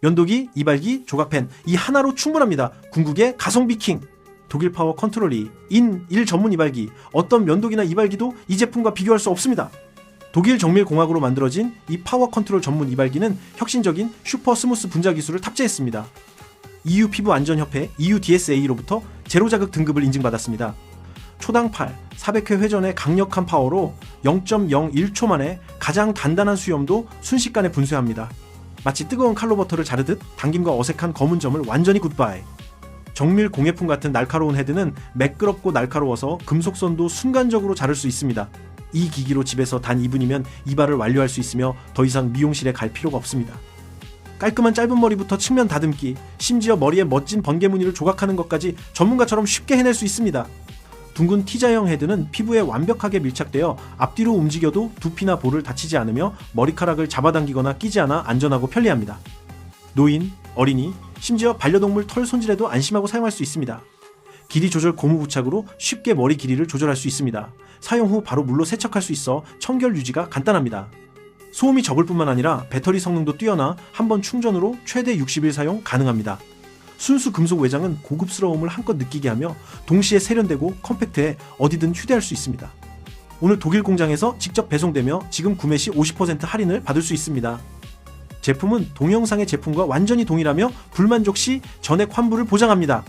면도기, 이발기, 조각펜 이 하나로 충분합니다. 궁극의 가성비 킹. 독일 파워 컨트롤이 인1 전문 이발기 어떤 면도기나 이발기도 이 제품과 비교할 수 없습니다. 독일 정밀 공학으로 만들어진 이 파워 컨트롤 전문 이발기는 혁신적인 슈퍼 스무스 분자 기술을 탑재했습니다. EU 피부 안전 협회 EU DSA로부터 제로 자극 등급을 인증받았습니다. 초당 8, 400회 회전의 강력한 파워로 0.01초 만에 가장 단단한 수염도 순식간에 분쇄합니다. 마치 뜨거운 칼로 버터를 자르듯 당김과 어색한 검은 점을 완전히 굿바이. 정밀 공예품 같은 날카로운 헤드는 매끄럽고 날카로워서 금속선도 순간적으로 자를 수 있습니다. 이 기기로 집에서 단 2분이면 이발을 완료할 수 있으며 더 이상 미용실에 갈 필요가 없습니다. 깔끔한 짧은 머리부터 측면 다듬기, 심지어 머리에 멋진 번개 무늬를 조각하는 것까지 전문가처럼 쉽게 해낼 수 있습니다. 둥근 T자형 헤드는 피부에 완벽하게 밀착되어 앞뒤로 움직여도 두피나 볼을 다치지 않으며 머리카락을 잡아당기거나 끼지 않아 안전하고 편리합니다. 노인, 어린이, 심지어 반려동물 털 손질에도 안심하고 사용할 수 있습니다. 길이 조절 고무 부착으로 쉽게 머리 길이를 조절할 수 있습니다. 사용 후 바로 물로 세척할 수 있어 청결 유지가 간단합니다. 소음이 적을 뿐만 아니라 배터리 성능도 뛰어나 한 번 충전으로 최대 60일 사용 가능합니다. 순수 금속 외장은 고급스러움을 한껏 느끼게 하며 동시에 세련되고 컴팩트해 어디든 휴대할 수 있습니다. 오늘 독일 공장에서 직접 배송되며 지금 구매 시 50% 할인을 받을 수 있습니다. 제품은 동영상의 제품과 완전히 동일하며 불만족 시 전액 환불을 보장합니다.